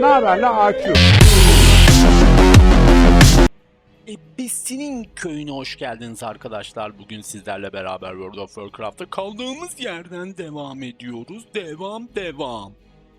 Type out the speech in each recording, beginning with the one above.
Ne haber la AQ? Ebesinin köyüne hoş geldiniz arkadaşlar. Bugün sizlerle beraber World of Warcraft'ta kaldığımız yerden devam ediyoruz. Devam devam.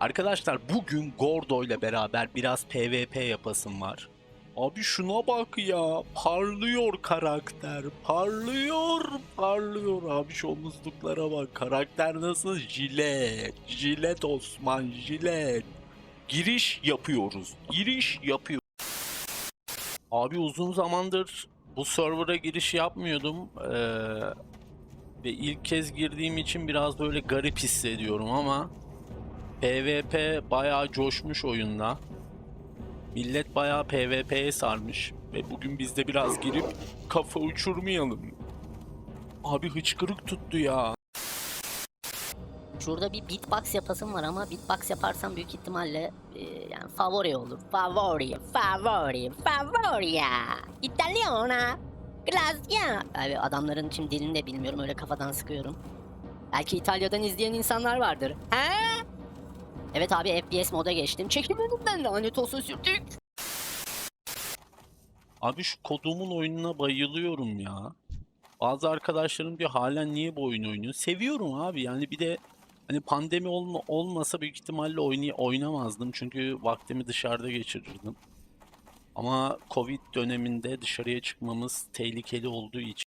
Arkadaşlar bugün Gordo ile beraber biraz PvP yapasım var. Abi şuna bak ya. Parlıyor karakter. Parlıyor. Parlıyor. Abi şu omuzluklara bak. Karakter nasıl? Jilet. Jilet Osman. Jilet. Giriş yapıyoruz. Giriş yapıyoruz. Abi uzun zamandır bu server'a giriş yapmıyordum. Ee, ve ilk kez girdiğim için biraz böyle garip hissediyorum ama PvP bayağı coşmuş oyunda. Millet bayağı PvP'ye sarmış ve bugün biz de biraz girip kafa uçurmayalım. Abi hıçkırık tuttu ya. Şurada bir beatbox yapasım var ama beatbox yaparsam büyük ihtimalle e, yani favori olur. Favori, favori, favoria. Italiana. Grazie. Abi adamların şimdi dilini de bilmiyorum öyle kafadan sıkıyorum. Belki İtalya'dan izleyen insanlar vardır. He? Evet abi FPS moda geçtim. Çekil önümden lanet olsun sürtük. Abi şu kodumun oyununa bayılıyorum ya. Bazı arkadaşlarım diyor halen niye bu oyunu oynuyor? Seviyorum abi yani bir de hani pandemi olma, olmasa büyük ihtimalle oynay oynamazdım çünkü vaktimi dışarıda geçirirdim. Ama Covid döneminde dışarıya çıkmamız tehlikeli olduğu için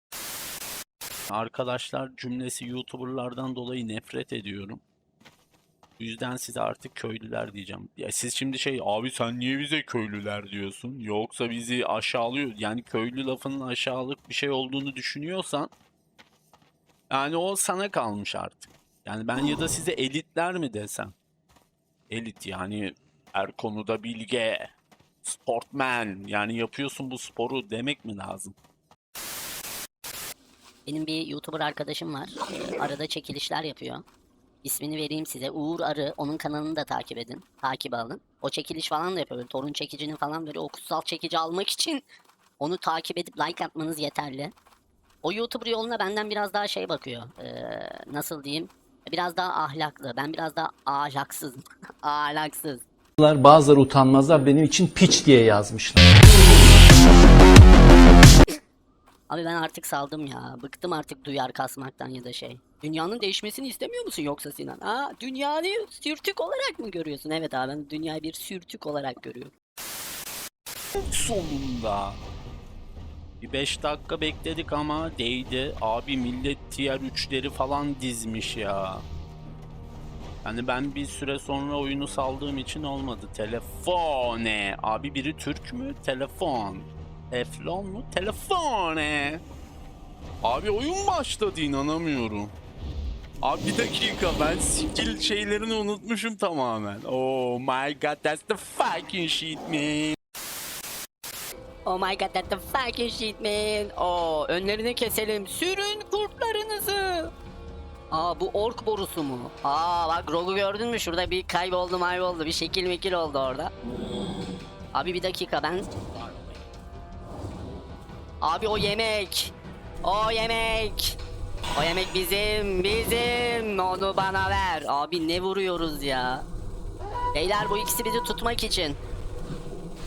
arkadaşlar cümlesi YouTuber'lardan dolayı nefret ediyorum. Yüzden size artık köylüler diyeceğim. Ya siz şimdi şey abi sen niye bize köylüler diyorsun? Yoksa bizi aşağılıyor. Yani köylü lafının aşağılık bir şey olduğunu düşünüyorsan yani o sana kalmış artık. Yani ben ya da size elitler mi desem? Elit yani her konuda bilge, sportman yani yapıyorsun bu sporu demek mi lazım? Benim bir YouTuber arkadaşım var. Arada çekilişler yapıyor. İsmini vereyim size. Uğur Arı. Onun kanalını da takip edin. Takip alın. O çekiliş falan da yapıyor. Torun çekicinin falan böyle o kutsal çekici almak için onu takip edip like atmanız yeterli. O YouTuber yoluna benden biraz daha şey bakıyor. Ee, nasıl diyeyim? Biraz daha ahlaklı. Ben biraz daha ahlaksızım. Ahlaksız. Bazıları utanmazlar benim için piç diye yazmışlar. Abi ben artık saldım ya. Bıktım artık duyar kasmaktan ya da şey. Dünyanın değişmesini istemiyor musun yoksa Sinan? Ha, dünyayı sürtük olarak mı görüyorsun? Evet abi ben dünyayı bir sürtük olarak görüyorum. Sonunda. Bir 5 dakika bekledik ama değdi. Abi millet tier 3'leri falan dizmiş ya. Yani ben bir süre sonra oyunu saldığım için olmadı. Telefone. Abi biri Türk mü? Telefon. Teflon mu? Telefone. Abi oyun başladı inanamıyorum. Abi bir dakika ben skill şeylerini unutmuşum tamamen. Oh my god that's the fucking shit man. Oh my god that the fucking shit man. Oo önlerini keselim. Sürün kurtlarınızı. Aa bu ork borusu mu? Aa bak Rogu gördün mü? Şurada bir kayboldu mayboldu. Bir şekil mekil oldu orada. Abi bir dakika ben... Abi o yemek. O yemek. O yemek bizim, bizim. Onu bana ver. Abi ne vuruyoruz ya? Beyler bu ikisi bizi tutmak için.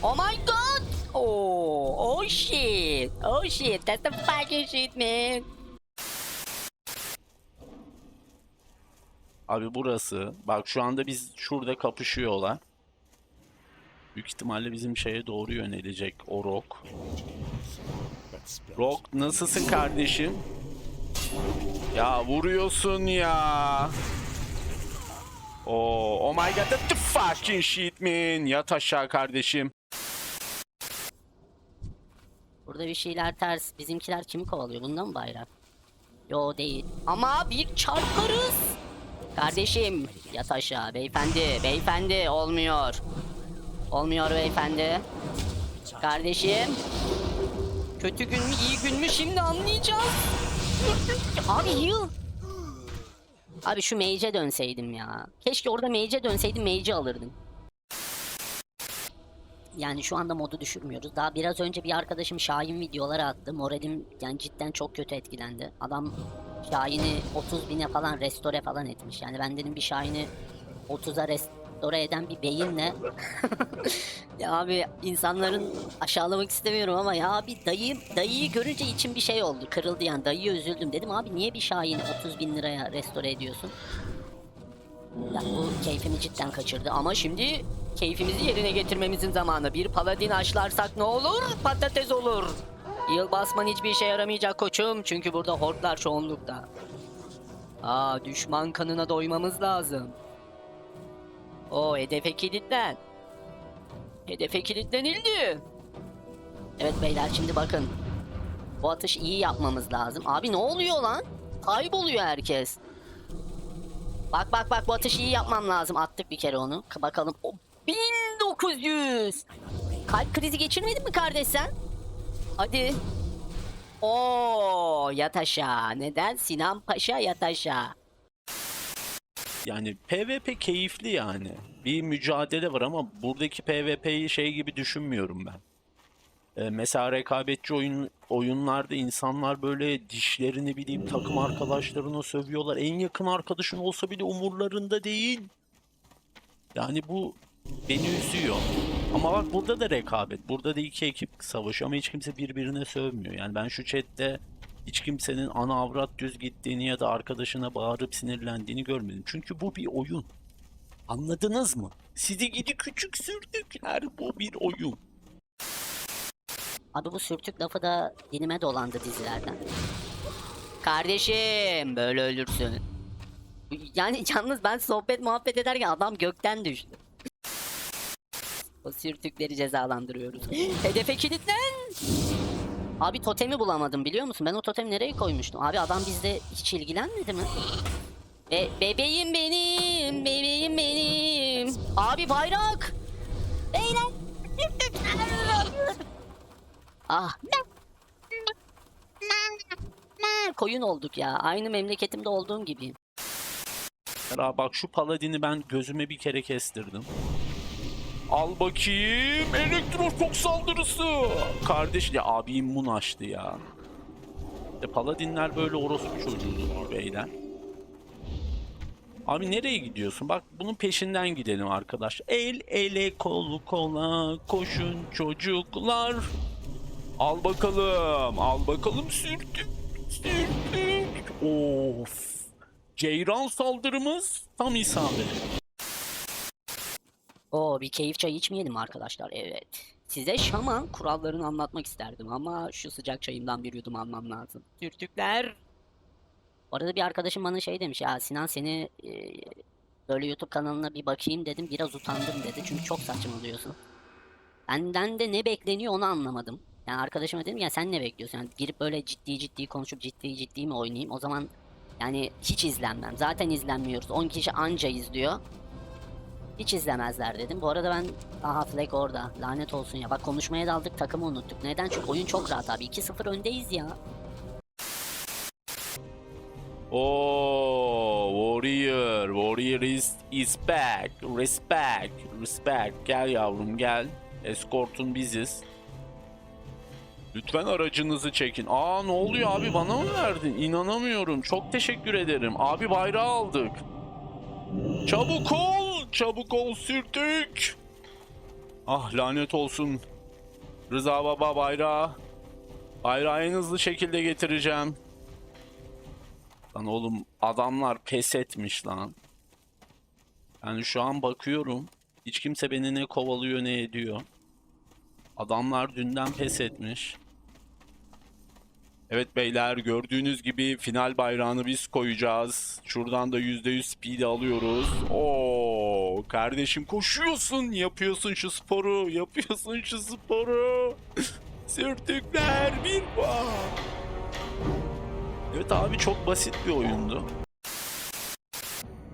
Oh my god! Oh, oh shit! Oh shit! That's the fucking shit, man! Abi burası. Bak şu anda biz şurada kapışıyorlar. Büyük ihtimalle bizim şeye doğru yönelecek o Rock. Rock nasılsın kardeşim? Ya vuruyorsun ya. Oh, oh my god the fucking shit man. Yat aşağı kardeşim. Burada bir şeyler ters. Bizimkiler kimi kovalıyor? Bundan mı bayrak? Yo değil. Ama bir çarparız. Kardeşim yat aşağı beyefendi. Beyefendi olmuyor. Olmuyor beyefendi. Kardeşim. Kötü gün mü iyi gün mü şimdi anlayacağız. Abi heal. Abi şu mage'e dönseydim ya. Keşke orada mage'e dönseydim mage'i alırdım. Yani şu anda modu düşürmüyoruz. Daha biraz önce bir arkadaşım Şahin videoları attı. Moralim yani cidden çok kötü etkilendi. Adam Şahin'i 30 bine falan restore falan etmiş. Yani ben dedim bir Şahin'i 30'a rest restore eden bir beyinle ya abi insanların aşağılamak istemiyorum ama ya abi dayı dayıyı görünce içim bir şey oldu. Kırıldı yani dayıya üzüldüm. Dedim abi niye bir Şahin'i 30 bin liraya restore ediyorsun? Ya bu keyfimi cidden kaçırdı ama şimdi keyfimizi yerine getirmemizin zamanı. Bir paladin aşlarsak ne olur? Patates olur. Yıl basman hiçbir işe yaramayacak koçum çünkü burada hortlar çoğunlukta. Aa düşman kanına doymamız lazım. O hedefe kilitlen. Hedefe kilitlenildi. Evet beyler şimdi bakın. Bu atış iyi yapmamız lazım. Abi ne oluyor lan? Kayboluyor herkes. Bak bak bak bu atışı iyi yapmam lazım. Attık bir kere onu. Bakalım. O 1900. Kalp krizi geçirmedin mi kardeş sen? Hadi. Oo yat aşağı. Neden? Sinan Paşa yat aşağı. Yani PvP keyifli yani. Bir mücadele var ama buradaki PvP'yi şey gibi düşünmüyorum ben. Ee, mesela rekabetçi oyun oyunlarda insanlar böyle dişlerini bileyim takım arkadaşlarına sövüyorlar. En yakın arkadaşın olsa bile umurlarında değil. Yani bu beni üzüyor. Ama bak burada da rekabet. Burada da iki ekip savaşıyor ama hiç kimse birbirine sövmüyor. Yani ben şu chatte hiç kimsenin ana avrat düz gittiğini ya da arkadaşına bağırıp sinirlendiğini görmedim. Çünkü bu bir oyun. Anladınız mı? Sizi gidi küçük sürdükler bu bir oyun. Abi bu sürtük lafı da dilime dolandı dizilerden. Kardeşim böyle ölürsün. Yani yalnız ben sohbet muhabbet ederken adam gökten düştü. O sürtükleri cezalandırıyoruz. Hedefe kilitlen. Abi totemi bulamadım biliyor musun? Ben o totemi nereye koymuştum? Abi adam bizde hiç ilgilenmedi mi? Be bebeğim benim, bebeğim benim. Abi bayrak. Beyler. Ah. Koyun olduk ya. Aynı memleketimde olduğum gibi. Bak şu paladini ben gözüme bir kere kestirdim. Al bakayım elektroşok saldırısı. Kardeş ya abi immun açtı ya. İşte paladinler böyle orospu çocuğudur beyler. Abi nereye gidiyorsun? Bak bunun peşinden gidelim arkadaş. El ele kol kola koşun çocuklar. Al bakalım. Al bakalım sürtük. Sürtük. Of. Ceyran saldırımız tam isabet. Oo bir keyif çayı içmeyelim arkadaşlar? Evet. Size şaman kurallarını anlatmak isterdim ama şu sıcak çayımdan bir yudum almam lazım. Türtükler. Bu arada bir arkadaşım bana şey demiş ya Sinan seni e, böyle YouTube kanalına bir bakayım dedim biraz utandım dedi çünkü çok saçmalıyorsun. Benden de ne bekleniyor onu anlamadım. Yani arkadaşıma dedim ya sen ne bekliyorsun? Yani girip böyle ciddi ciddi konuşup ciddi ciddi mi oynayayım? O zaman yani hiç izlenmem. Zaten izlenmiyoruz. 10 kişi anca izliyor. Hiç izlemezler dedim. Bu arada ben aha flag orada. Lanet olsun ya. Bak konuşmaya daldık takımı unuttuk. Neden? Çünkü oyun çok rahat abi. 2-0 öndeyiz ya. Oo, Warrior. Warrior is, is back. Respect. Respect. Gel yavrum gel. Escort'un biziz. Lütfen aracınızı çekin. Aa ne oluyor abi bana mı verdin? İnanamıyorum. Çok teşekkür ederim. Abi bayrağı aldık. Çabuk ol. Çabuk ol sürtük. Ah lanet olsun. Rıza baba bayrağı. Bayrağı en hızlı şekilde getireceğim. Lan oğlum adamlar pes etmiş lan. Yani şu an bakıyorum. Hiç kimse beni ne kovalıyor ne ediyor. Adamlar dünden pes etmiş. Evet beyler gördüğünüz gibi final bayrağını biz koyacağız. Şuradan da %100 speed alıyoruz. Oo kardeşim koşuyorsun, yapıyorsun şu sporu, yapıyorsun şu sporu. Sürtükler bir puan. Evet abi çok basit bir oyundu.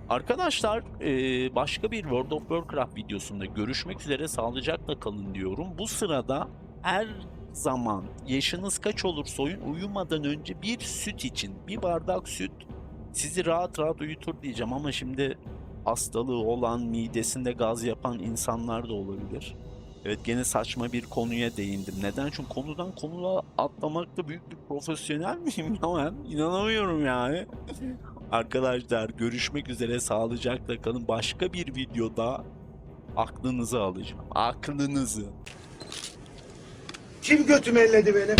Arkadaşlar eee, başka bir World of Warcraft videosunda görüşmek üzere sağlıcakla kalın diyorum. Bu sırada her zaman yaşınız kaç olursa oyun uyumadan önce bir süt için bir bardak süt sizi rahat rahat uyutur diyeceğim ama şimdi hastalığı olan midesinde gaz yapan insanlar da olabilir. Evet gene saçma bir konuya değindim. Neden? Çünkü konudan konuya atlamakta büyük bir profesyonel miyim ya ben? İnanamıyorum yani. Arkadaşlar görüşmek üzere sağlıcakla kalın. Başka bir videoda Aklınızı alacağım. Aklınızı. Kim götümü elledi benim?